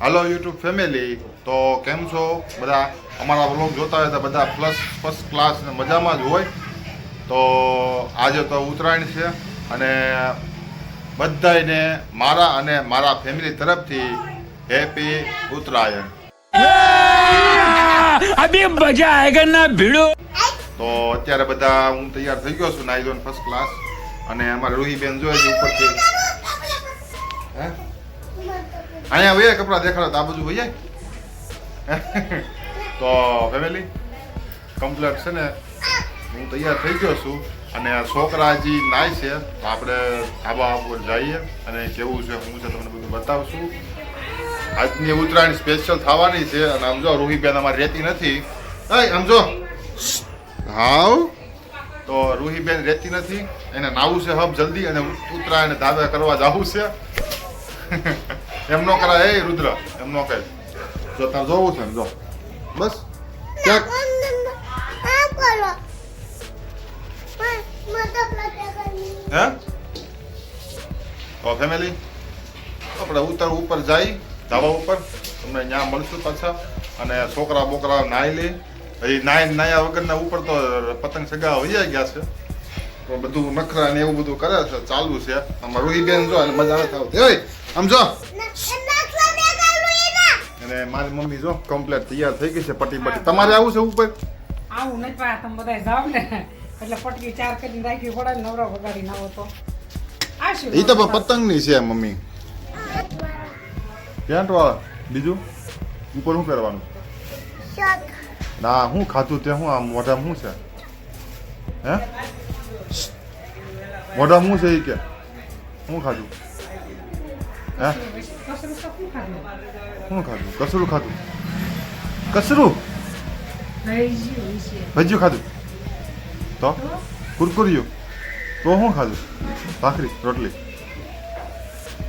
હાલો YouTube family તો કેમ છો? બધા અમારા બ્લોગ જોતા હોય તો બધા પ્લસ ફર્સ્ટ ક્લાસ ને મજામાં જ હોય. તો આજે તો ઉત્તરાયણ છે અને બધાને મારા અને મારા ફેમિલી તરફથી હેપી ઉત્તરાયણ. મજા આયગા ભીડો. તો અત્યારે બધા હું તૈયાર થઈ ગયો છું નાઈલોન ફર્સ્ટ ક્લાસ અને અમારા રૂહીબેન જોઈએ ઉપરથી. હે? અહીંયા વયા કપડાં દેખાડો તો આ બધું વૈયા તો ફેમિલી કમ્પ્લેટ છે ને હું તૈયાર થઈ ગયો છું અને છોકરા હજી નાય છે તો આપણે ધાબા ઉપર જઈએ અને કેવું છે હું છે તમને બધું બતાવશું. આજની ઉત્તરાયણ સ્પેશિયલ થવાની છે અને આમ જો રૂહીબેન અમારે રહેતી નથી. આમ જો. હાવ તો રૂહીબેન રહેતી નથી એને નાવું છે હબ જલ્દી અને ઉત્તરાયણ ધાબે કરવા જવું છે. એમ નો કરાય. એ રુદ્ર, એમ નો કહે જો તાર જોવું છે ને, જો. બસ. ક્યાંક હે? તો ફેમિલી આપણે ઉત્તર ઉપર જઈ ધાબા ઉપર. તમને ત્યાં મળશું પાછા. અને છોકરા બોકરા નાહી લે. પછી નાયા વગરના ઉપર તો પતંગ સગા હોઈ ગયા છે. તો બધું નખરા ને એવું બધું કરે છે, ચાલુ છે. આમાં રૂહીબેન જો અને મજા આવે થાવ ઓય આમ જો. અને મારી મમ્મી જો કમ્પ્લેટ તૈયાર થઈ ગઈ છે પટી પટી. તમારે આવું છે ઉપર? આવું નથી પણ તમે બધા જાવ ને. એટલે પટકી ચાર કરીને રાખવી પડે ને નવરા વગાડી ના હોતો એ તો પતંગની છે મમ્મી. પેન્ટ વાળા બીજું? ઉપર શું પહેરવાનું ના હું ખાધું તે હું આમ મોઢામાં શું છે? હે? મોઢામાં શું છે એ કે? શું ખાધું? હે શું ખાધું કસરું ખાધું કસરું ભજીયું ખાધું તો કુરકુરિયું તો શું ખાધું ભાખરી રોટલી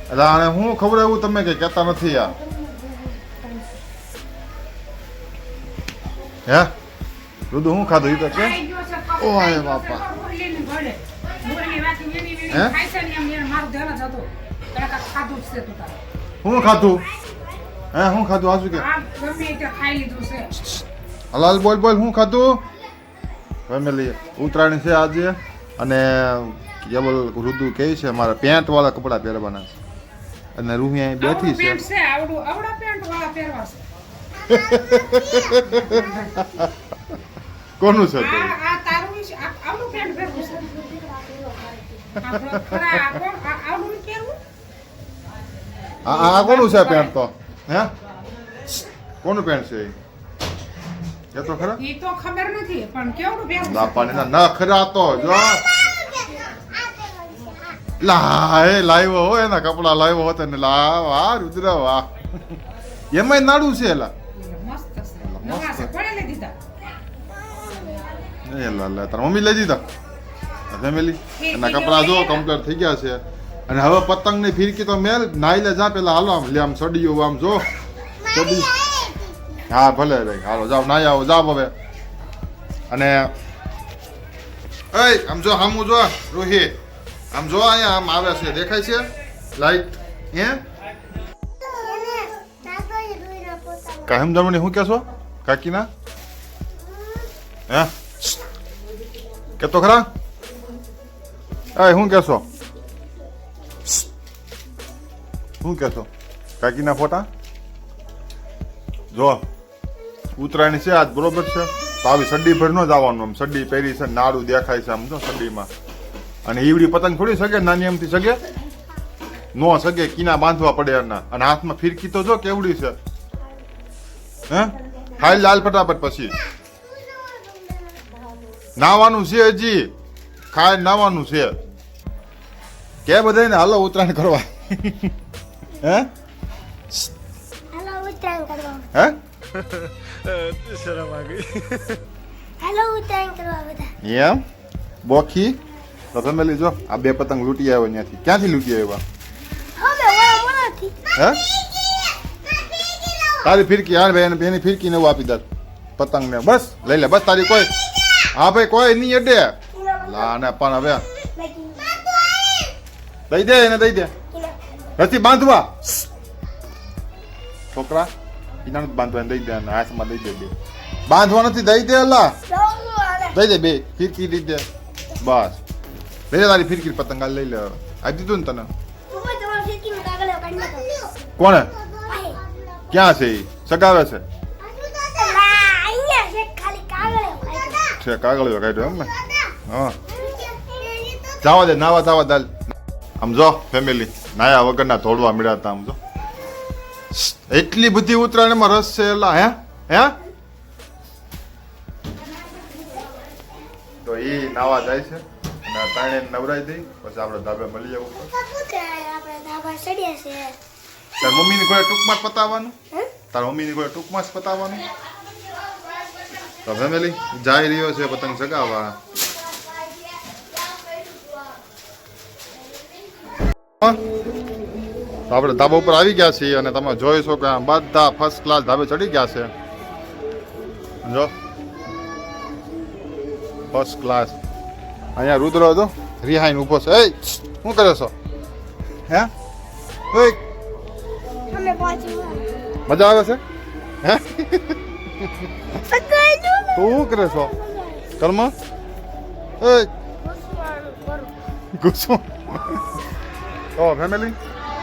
એટલે આને હું ખબર એવું તમે કઈ કહેતા નથી યાર હે રુદુ શું ખાધું એ તો કે ઓ બાપા. હે? ખાધું છે તું તારે. શું ખાધું? હે શું ખાધું? આજુ કે? આ ગમે તે ખાઈ લીધું છે. હલાલ બોલ બોલ શું ખાધું? ફેમિલી ઉત્તરાયણ છે આજે અને કેવલ રુદુ કહે છે મારા પેન્ટ વાળા કપડાં પહેરવાના છે. અને રૂહી અહીં બેઠી છે. પેન્ટ છે આવડું આવડા પેન્ટ વાળા પહેરવા છે. કોનું છે આ તારું આવડું પેન્ટ પહેરવું છે આપણો ખરા આ કોણ આ આવડું નહીં પહેરવું આ આ કોનું છે પેન્ટ તો? હે? કોનું પેન્ટ છે એ? તો ખરા? એ તો ખબર નથી પણ કેવડું પહેરવું ના પાણી ના ખરા તો જો. લા એ લાવ્યો હો એના કપડા લાવ્યો હતો ને લા વાહ રુદ્ર વાહ એમાંય નાડું છે એલા. મસ્ત એ લા લા તારા મમ્મી લઈ દીધા? ફેમિલી? એના કપડા જો કમ્પ્લીટ થઈ ગયા છે. અને હવે પતંગની ફિરકી તો મેલ નાઈ લે જા પેલા હાલો આમ લે આમ સડિયું આમ જો. સડી હા ભલે ભાઈ હાલો જાઓ નાઈ આવો જાઓ હવે. અને એ આમ જો હામું જો રોહી. આમ જો અહીંયા આમ આવે છે દેખાય છે? લાઈટ હે? કાયમ જમણી શું કહેશો? કાકીના? હે? કે તો ખરા? એ શું કહેશો? શું કહેશો? કાકીના ફોટા? જો, ઉત્તરાયણ છે, આજ બરોબર છે. તો આવી સડ્ડી ભર નો આવવાનું આમ. સડ્ડી પહેરી છે, નાડું દેખાય છે આમ, જો સડ્ડીમાં અને ઈવડી પતંગ થોડી સગે, નાની એમથી સગે? નો સગે, કીના બાંધવા પડે એના. અને હાથમાં ફિરકી તો જો કેવડી છે. હે? ખાઈ લાલ ફટાફટ પછી. નાવાનું છે હજી. ખાઈ નાવાનું છે. કે બધાને હાલો ઉત્તરાયણ કરવા? હે હેલો ઉત્તરાયણ કરવા હે હેલો ઉત્તરાયણ કરવા બધા એમ બોખી તો તમે લીજો આ બે પતંગ લૂંટી આવ્યો ત્યાંથી ક્યાંથી લૂંટી આવ્યો હવે હે તારી ફિરકી યાર ભાઈ એને ફિરકી ને એવું આપી દે પતંગ ને બસ લઈ લે બસ તારી કોઈ હા ભાઈ કોઈ નહીં અડે લા ને પણ હવે દઈ દે એને દઈ દે નથી, બાંધવા. છોકરા એના નથી બાંધવા દઈ દે હાથમાં દઈ દે બે. બાંધવા નથી, દઈ દે અલા દઈ દે બે, ફિરકી દઈ દે. બસ. લઈ લે તારી ફિરકી પતંગ લઈ લે. આપી દીધું ને તને. કોણે? ક્યાં છે એ સગાવે છે? છે, કાગળિયો. કાઢ્યો એમ ને? હા. જાવા દે, નાવા જાવા દાલ. આમ જો ફેમિલી નાયા વગરના ધોડવા મળ્યા હતા આમ જો. એટલી બધી ઉત્તરાયણમાં રસ છે એલા હે? હે? તો એ નાવા જાય છે. અને તાણે નવરાઈ દઈ પછી આપણે ધાબે મળી જવું ચડ્યા તાર મમ્મીની ઘોડે ટૂંકમાં જ પતાવવાનું? તાર મમ્મીની ઘોડે ટૂંકમાં જ પતાવવાનું? તો ફેમિલી જાય રહ્યો છે પતંગ ચગાવવા. તો આપણે ધાબા ઉપર આવી ગયા છીએ અને તમે જોઈ શકો કે આ બધા ફર્સ્ટ ક્લાસ ધાબે ચડી ગયા છે. જો. ફર્સ્ટ ક્લાસ અહીંયા રુદ્ર હતો રિહાઈન ઊભો છે. એ શું કરે છો? હે? મજા આવે છે? હે? તું શું કરે છો? કર્મ? એ ગુસ્સો તો ફેમિલી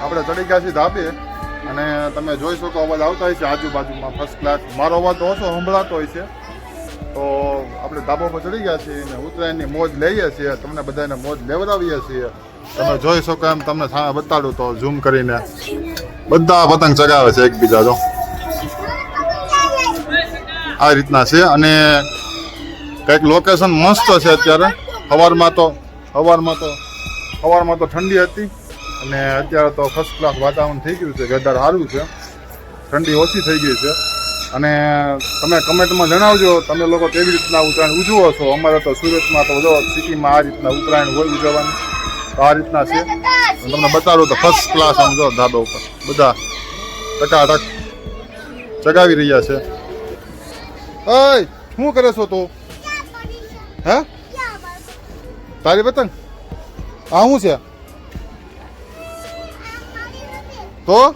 આપણે ચડી ગયા છીએ ધાબે અને તમે જોઈ શકો અવાજ આવતા હોય છે આજુબાજુમાં ફર્સ્ટ ક્લાસ મારો અવાજ તો ઓછો સંભળાતો હોય છે. તો આપણે ધાબા પર ચડી ગયા છીએ અને ઉત્તરાયણની મોજ લઈએ છીએ, તમને બધાને મોજ લેવડાવીએ છીએ. તમે જોઈ શકો એમ તમને સામે બતાડું તો ઝૂમ કરીને. બધા પતંગ ચગાવે છે એકબીજા, જો. આ રીતના છે અને કંઈક લોકેશન મસ્ત છે અત્યારે. સવારમાં તો સવારમાં તો સવારમાં તો ઠંડી હતી. અને અત્યારે તો ફર્સ્ટ ક્લાસ વાતાવરણ થઈ ગયું છે, વેધર સારું છે. ઠંડી ઓછી થઈ ગઈ છે. અને તમે કમેન્ટમાં જણાવજો, તમે લોકો કેવી રીતના ઉત્તરાયણ ઉજવો છો? અમારે તો સુરતમાં તો જો સિટીમાં આ રીતના ઉત્તરાયણ હોય ઉજવવાની, તો આ રીતના છે. તમને બતાડું તો ફર્સ્ટ ક્લાસ આમ જો ધાબા ઉપર, બધા ટકાટક ચગાવી રહ્યા છે. ઓય, શું કરે છો તું? હે? તારી બતંગ આ શું છે? તો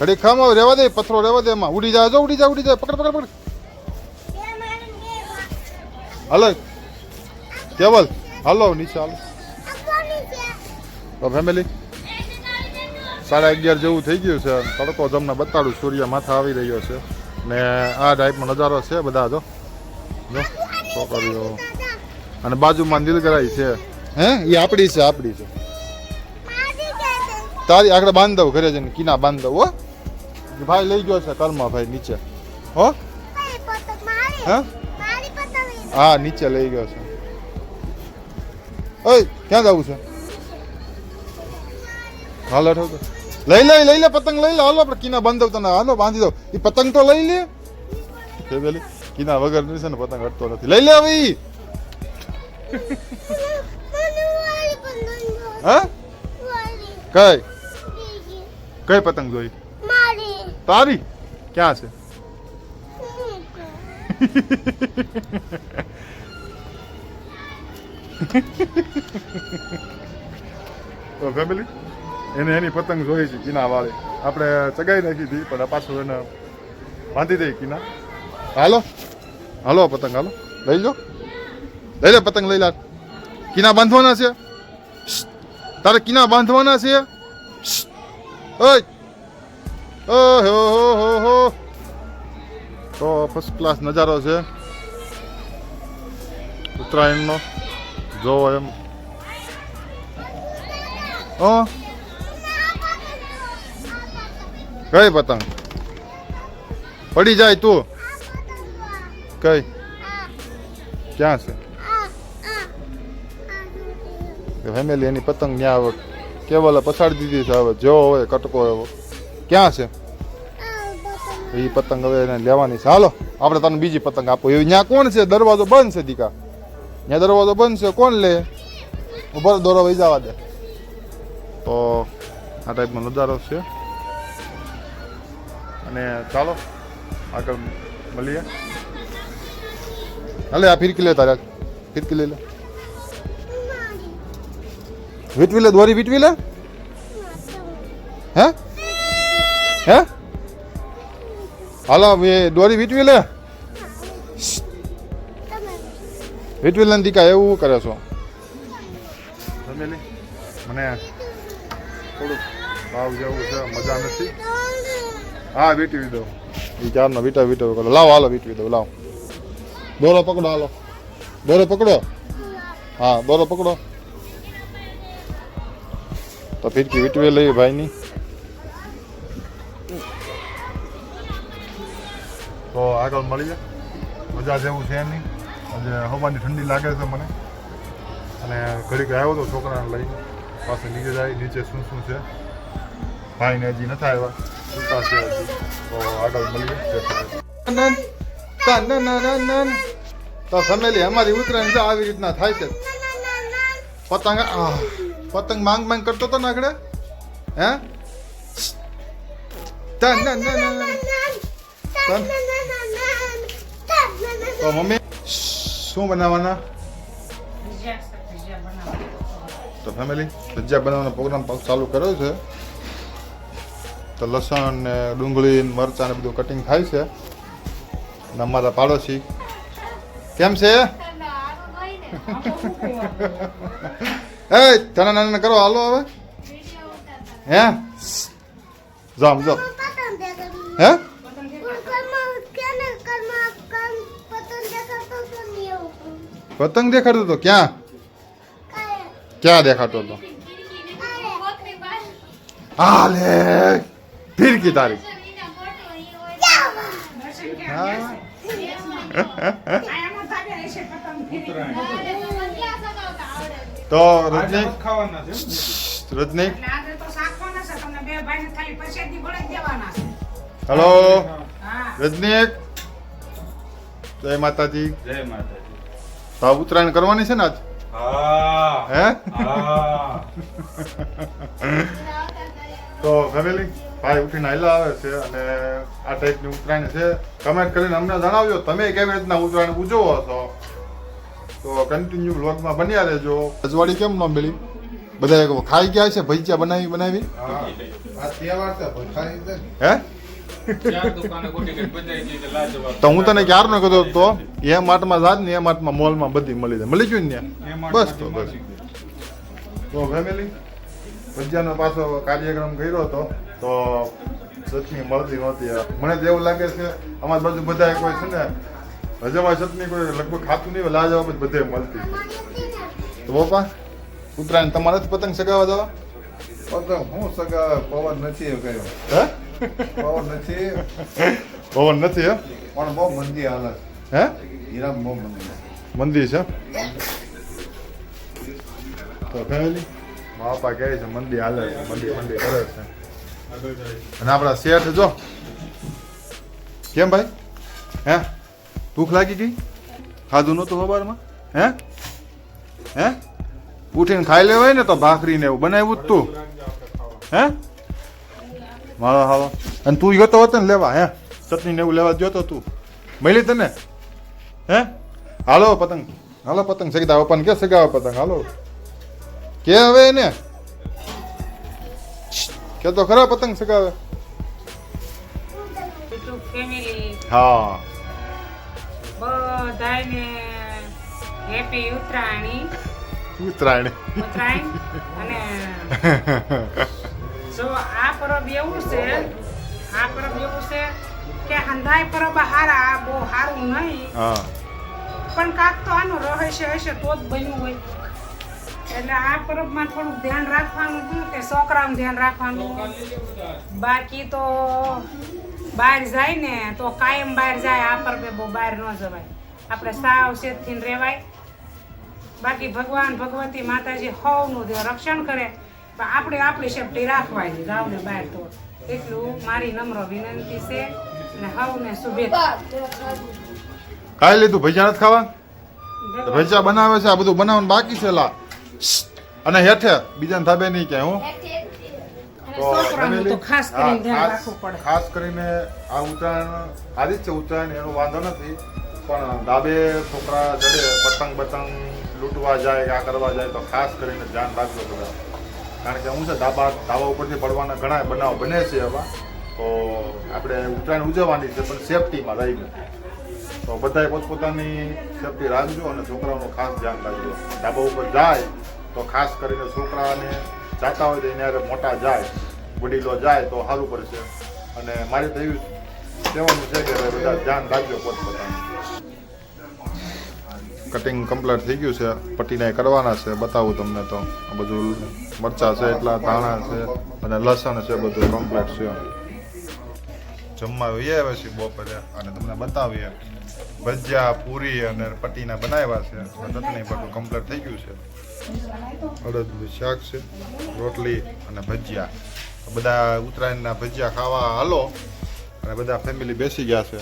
ઘડી ખામાં રહેવા દે, પથરો રહેવા દે એમાં. ઉડી જાય, જો ઉડી જાય ઉડી જાય. પકડ પકડ પકડ. હાલો. કેવલ? હાલો, નીચે હાલો. તો ફેમિલી સાડા અગિયાર જેવું થઈ ગયું છે. તડકો તમને બતાડું, સૂર્ય માથા આવી રહ્યો છે. ને આ ટાઈપનો નજારો છે બધા, જો. જો, છોકરીઓ. અને બાજુમાં નીલગરાઈ છે. હે? એ આપણી છે આપણી છે. તારી આગળ બાંધ દઉં ઘરે જઈને કિના બાંધ દઉં હો ભાઈ લઈ ગયો છે કર્મા ભાઈ નીચે. હો? હે? નીચે લઈ ગયો છે. ઓય ક્યાં જવું છે? હાલો ઠોક લઈ લઈ લઈ લે પતંગ લઈ લે. હાલો આપણે કિના બાંધ દઉં તને હાલો બાંધી દઉં. એ પતંગ તો લઈ લે. પેલી કિના વગર નહીં છે ને પતંગ હટતો નથી. લઈ લે હવે ઈ. હા? કઈ? કઈ પતંગ જોઈ? મારી. તારી? ક્યાં છે? તો ફેમિલી એને એની પતંગ જોઈ છે કિના વાળી. આપણે ચગાઈ નાખી હતી પણ આ પાછું એને બાંધી દઈ કિના. હાલો. હાલો પતંગ હાલો. લઈ લો. લઈ લે પતંગ લઈ લા. કિના બાંધવાના છે? તારે કિના બાંધવાના છે? ઓય ઓહો હો હો હો તો ફર્સ્ટ ક્લાસ નજારો છે ઉત્તરાયણનો જોવો એમ ઓ કઈ પતંગ પડી જાય તું કઈ ક્યાં છે ફેમિલી એની પતંગ આવે કેવલે પછાડી દીધી છે હવે. જેવો હોય કટકો એવો. ક્યાં છે? એ પતંગ હવે એને લેવાની છે. હાલો આપણે તને બીજી પતંગ આપો. એવી ત્યાં કોણ છે? દરવાજો બંધ છે દીકા. ત્યાં દરવાજો બંધ છે. કોણ લે? ઉપર દોરો વહી જવા દે. તો આ ટાઈપનો નજારો છે. અને ચાલો આગળ મળીએ. હાલે આ ફિરકી લે તારે. ફિરકી લઈ લે. વીટવી લે દોરી વીટવી લે હે? હે? હાલો દોરી વીટવી લે વીટવી લે દીકા એવું કરે છો? મને થોડુંક ભાવ જેવું છે મજા નથી. હા વીટવી દો એ ચારનો વીટા વીટો કરો. લાવો હાલો વીટવી દો લાવો. દોરો પકડો હાલો. દોરો પકડો? હા દોરો પકડો. તો ફીરકી વીટવી લઈ ભાઈની. તો આગળ મળીએ. મજા જેવું છે નહીં આજે હવાની ઠંડી લાગે છે મને. અને ઘડીક આવ્યો હતો છોકરાને લઈને. પાસે નીચે જાય નીચે શું શું છે. ભાઈને હજી નથી આવ્યા. સુતા છે હજી. તો આગળ મળીએ. તો ફેમિલી અમારી ઉત્તરાયણ આવી રીતના થાય છે. પતંગ આહ, પતંગ માંગ માંગ કરતો તો ને આગળ? હે? તન. તો મમ્મી શું બનાવવાના. તો ફેમિલી ભજીયા બનાવવાનો પ્રોગ્રામ ચાલુ કર્યો છે. તો લસણ ને ડુંગળી મરચાં ને બધું કટિંગ થાય છે. ને અમારા પાડોશી. કેમ છે? એ નાના નાના કરો હાલો હવે હે જામ જામ પતંગ દેખાડું. હે પતંગ હું દેખાડો. ઘરમાં કેને ઘરમાં કામ પતંગ દેખાડતો તો નહીં એવું. પતંગ દેખાડતો તો ક્યાં કાંઈ. ક્યાં દેખાડતો હતો હા લે ફિરકી તારી દર્શન કે હા આયામાં થાકે હશે પતંગ ફેરી. તો રજની રજનીક? છે રજની એટલે આજે તો શાકવાના છે તમને બે ભાઈને ખાલી પ્રસાદી ભળી જ દેવાના છે. હલો? હા. રજની જય માતાજી. જય માતાજી. તો ઉત્તરાયણ કરવાની છે ને આજ? હે. તો ફેમિલી ભાઈ ઉઠીને આયલા આવે છે અને આ ટાઈપની ઉત્તરાયણ છે. કમેન્ટ કરીને અમને જણાવજો તમે કેવી રીતના ઉત્તરાયણ ઉજવો છો? તો કન્ટિન્યુ બ્લોગમાં બન્યા રહેજો. અજવાળી કેમ ન મિલી બધા ખાઈ ગયા છે ભજીયા બનાવી બનાવી. હે. તો હું તને ક્યાર નો કહેતો તો એ માટમાં જાત ને એ માટમાં મોલમાં બધી મળી જાય. મળી ગયું ને ત્યાં? બસ તો બસ. તો ફેમિલી ભજીયાનો પાછો કાર્યક્રમ કર્યો હતો. તો ચટણી મળતી નહોતી. મને તો એવું લાગે છે અમારી બાજુ બધા કોઈ છે ને હજામાં છતની કોઈ લગભગ ખાતું નહીં લાજવાબ જ બધે મળતી. તો પપ્પા ઉત્તરાયણ તમારે જ પતંગ ચગાવવા જવા? પતંગ હું સગા પવન નથી કયો હે? પવન નથી. પવન નથી હે? પણ બહુ મંદી હાલત. હે? હીરા બહુ મંદી. મંદિર છે? તો ફેમિલી બાપા કહે છે મંદિર હાલે છે મંદિર મંદિર કરે છે. અને આપણા શેઠ જો. કેમ ભાઈ? હે? ભૂખ લાગી ગઈ? ખાધું નહોતું સવારમાં હે? હે? ઉઠીને ખાઈ લેવાય ને તો ભાખરી ને એવું બનાવ્યું જ તું. હે? મારો હાલો અને તું ગયો હતો ને લેવા હે? ચટણી ને એવું લેવા ગયો તું મળી તને? હે? હાલો પતંગ. હાલો પતંગ સગીતા ઓપન કે સગાવો પતંગ? હાલો. કે હવે એને? કે તો ખરા પતંગ સગાવે? હા. બધાયને હેપી ઉત્તરાયણી. ઉત્તરાયણ. ઉત્તરાયણ અને જો આ પરબ એવું છે આ પરબ એવું છે કે અંધાય પરબ હારા બહુ હારું નહીં. પણ કાક તો આનું રહસ્ય હશે તો જ બન્યું હોય. એટલે આ પરબમાં થોડુંક ધ્યાન રાખવાનું હતું કે છોકરાનું ધ્યાન રાખવાનું બાકી તો બહાર જાય ને તો કાયમ બહાર જાય આ પરબે બહુ બહાર ન જવાય. આપણે સાવચેતથી રહેવાય. બાકી ભગવાન ભગવતી માતાજી હવનું જે રક્ષણ કરે પણ આપણે આપણી સેફટી રાખવાની ગાવને બહાર તો. એટલું મારી નમ્ર વિનંતી છે અને હવને શુભેચ્છા. ખાઈ લીધું? ભજીયા નથી ખાવા? ભજીયા બનાવે છે આ બધું બનાવવાનું બાકી છે લા. અને હેઠે બીજાને થાબે નહીં કે હું. ખાસ કરીને આ ઉત્તરાયણ આવી જ છે ઉત્તરાયણ એનો વાંધો નથી. પણ ધાબે છોકરા જડે, પતંગ બતંગ લૂંટવા જાય કે આ કરવા જાય, તો ખાસ કરીને ધ્યાન રાખજો બધા. કારણ કે હું છે, ધાબા ધાબા ઉપરથી પડવાના ઘણા બનાવ બને છે એવા. તો આપણે ઉત્તરાયણ ઉજવવાની છે, પણ સેફટીમાં રહીને. તો બધાએ પોતપોતાની સેફટી રાખજો અને છોકરાઓનું ખાસ ધ્યાન રાખજો. ધાબા ઉપર જાય, તો ખાસ કરીને છોકરાને જાતા હોય તો એને મોટા જાય, વડીલો જાય તો સારું પડશે. અને મારે તો એવું કહેવાનું છે કે બધા ધ્યાન રાખજો પોતપોતાનું કટિંગ કમ્પ્લીટ થઈ ગયું છે પટ્ટીને કરવાના છે બતાવું તમને તો આ બધું મરચા છે એટલા ધાણા છે અને લસણ છે બધું કમ્પ્લીટ છે જમવા એ આવે છે બપોરે અને તમને બતાવીએ ભજીયા પૂરી અને પટીના બનાવ્યા છે ચટણી બધું કમ્પ્લીટ થઈ ગયું છે અડદનું શાક છે રોટલી અને ભજીયા બધા ઉત્તરાયણના ભજીયા ખાવા હાલો અને બધા ફેમિલી બેસી ગયા છે.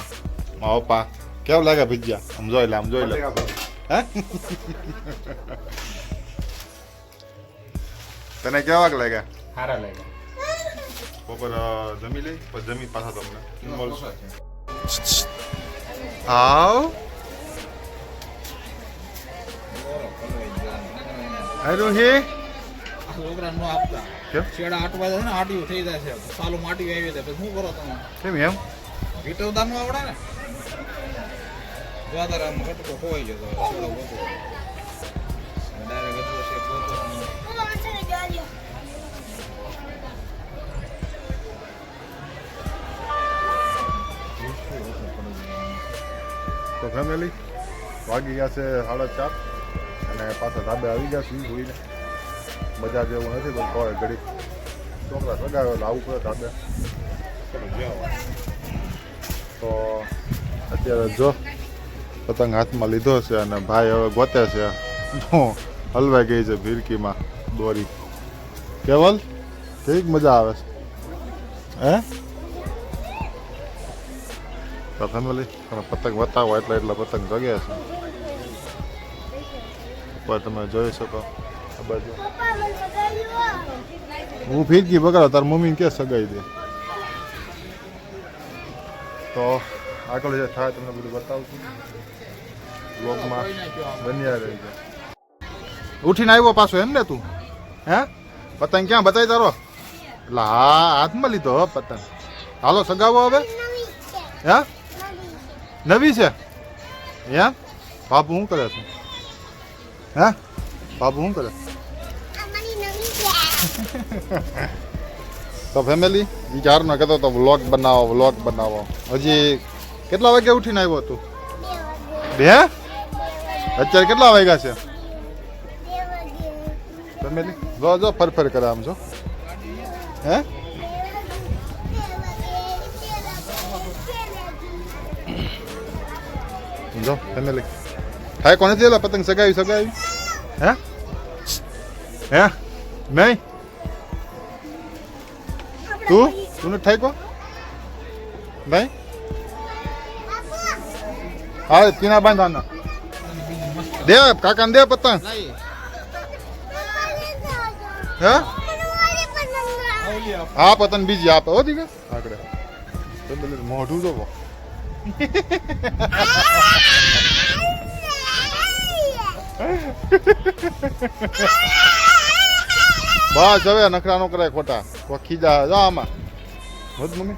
મારા પપ્પા કેવું લાગે ભજીયા? આમ જોઈ લે આમ જોઈ લે. હે? તને કેવા લાગ્યા? સારા લાગ્યા. બપોર જમી લઈ પછી જમી પાછા તમને. મળશું. આવ હેલો હે છોકરા નો આપતા. શેડા આટવા જાય ને આટિયું થઈ જાય છે. સાલું માટી આવી જાય પછી શું કરો તમે? કેમ એમ? વીટવતા નું આવડે ને? જ્યાદાર આમ કટકો ખોવાઈ ગયો ગોતો ડાયરેક્ટ શેક ગોતો તો ફેમિલી વાગી ગયા છે સાડા ચાર અને પાછા ધાબે આવી ગયા સુઈ જોઈને મજા જેવું નથી, પણ તો ઘડી છોકરા સગાવે આવું પડે ધાબે. તો અત્યારે જો, પતંગ હાથમાં લીધો છે અને ભાઈ હવે ગોતે છે. હું, હલવાઈ ગઈ છે ભીરકીમાં દોરી. કેવલ કેવી મજા આવે છે? હે? તો ફેમિલી તમે પતંગ બતાવો એટલે એટલે પતંગ જગ્યા છે. ઉપર તમે જોઈ શકો. બાજુ. હું ફીરકી બગાડો તાર મમ્મીને કે સગાઈ દે. તો આગળ જે થાય તમને બધું બતાવું છું બ્લોગમાં બન્યા રહી છે ઉઠીને આવ્યો પાછો એમ ને તું? હે? પતંગ ક્યાં બતાવી તારો? એટલે હા હાથમાં લીધો પતંગ. હાલો સગાવો હવે. હે? નવી છે? હે બાપુ શું કરે છે? હે? બાપુ શું કરે? છે તો ફેમિલી વિચારનો કહેતો તો વ્લોગ બનાવો વ્લોગ બનાવો. હજી કેટલા વાગે ઉઠીને આવ્યો તું? બે અત્યારે કેટલા વાગ્યા છે? ફેમિલી જો જો, ફર ફર કરે આમ, જો. હે? જો ફેમિલી થાય કોને થયેલા પતંગ સગાવી સગાવી? હે? હે? નહીં તું? તું નથી થાય કો નહીં હા તીના બાંધાના. દે કાકાને દે પતંગ. હે? હા પતંગ બીજી આપે. હો દીકરા. આગળ. મોઢું જોવો. બસ હવે નખરા નો ખોટા. વખી જા જા આમાં. હોત મમ્મી.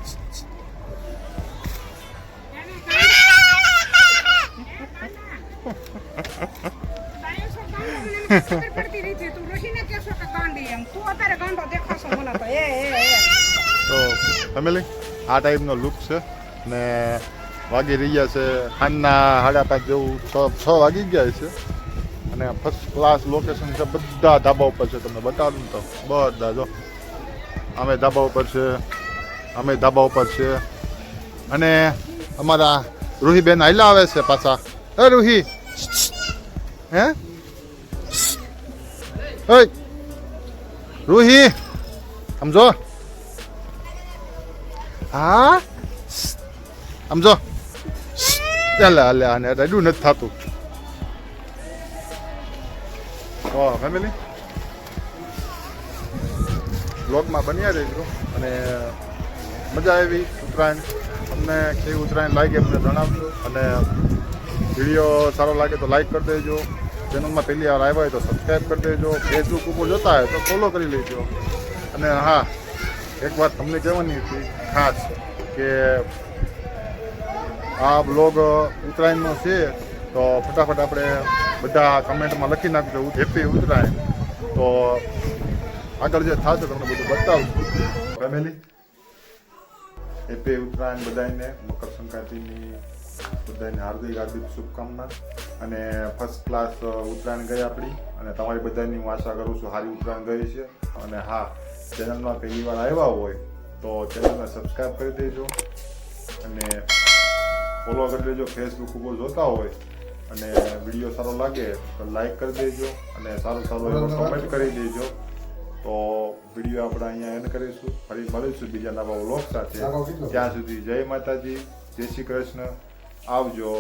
તું આ ટાઈપનો લુક છે. ને વાગી રહ્યા છે સાંજના સાડા પાંચ જેવું છ છ વાગી ગયા છે. અને ફર્સ્ટ ક્લાસ લોકેશન છે, બધા ધાબા ઉપર છે, તમને બતાવું તો. બધા જો. અમે ધાબા ઉપર છે, અમે ધાબા ઉપર છે. અને અમારા રૂહીબેન હાઈલા આવે છે પાછા. એ રૂહી. હે? એ રૂહી, સમજો? હા? સમજો? ચાલે, હાલે આને રડ્યું નથી થતું. ફેમિલી બ્લોગમાં બન્યા રહેજો અને મજા આવી ઉત્તરાયણ. તમને કેવી ઉત્તરાયણ લાગે અમને જણાવજો. અને વીડિયો સારો લાગે તો લાઈક કરી દેજો. ચેનલમાં પહેલી વાર આવ્યા હોય તો સબસ્ક્રાઈબ કરી દેજો. ફેસબુક ઉપર જોતા હોય તો ફોલો કરી લેજો. અને હા, એક વાત તમને કહેવાની હતી ખાસ કે આ બ્લોગ ઉત્તરાયણનો છે, તો ફટાફટ આપણે બધા કમેન્ટમાં લખી નાખજો હેપી ઉત્તરાયણ. તો આગળ જે થશે તમને બધું બતાવશું ફેમિલી, હેપી ઉત્તરાયણ બધાને મકર સંક્રાંતિની બધાને હાર્દિક હાર્દિક શુભકામના. અને ફર્સ્ટ ક્લાસ ઉત્તરાયણ ગઈ આપણી. અને તમારી બધાની હું આશા કરું છું સારી ઉત્તરાયણ ગઈ છે. અને હા, ચેનલમાં પહેલી વાર આવ્યા હોય તો ચેનલને સબસ્ક્રાઈબ કરી દેજો. અને ફોલો કરી દેજો. ફેસબુક ઉપર જોતા હોય. અને વીડિયો સારો લાગે તો લાઈક કરી દેજો અને સારું સારું એવો કમેન્ટ કરી દેજો. તો વીડિયો આપણે અહીંયા એન્ડ કરીશું. ફરી મળીશું બીજા નવા વ્લોગ સાથે. ત્યાં સુધી જય માતાજી જય શ્રી કૃષ્ણ. આવજો.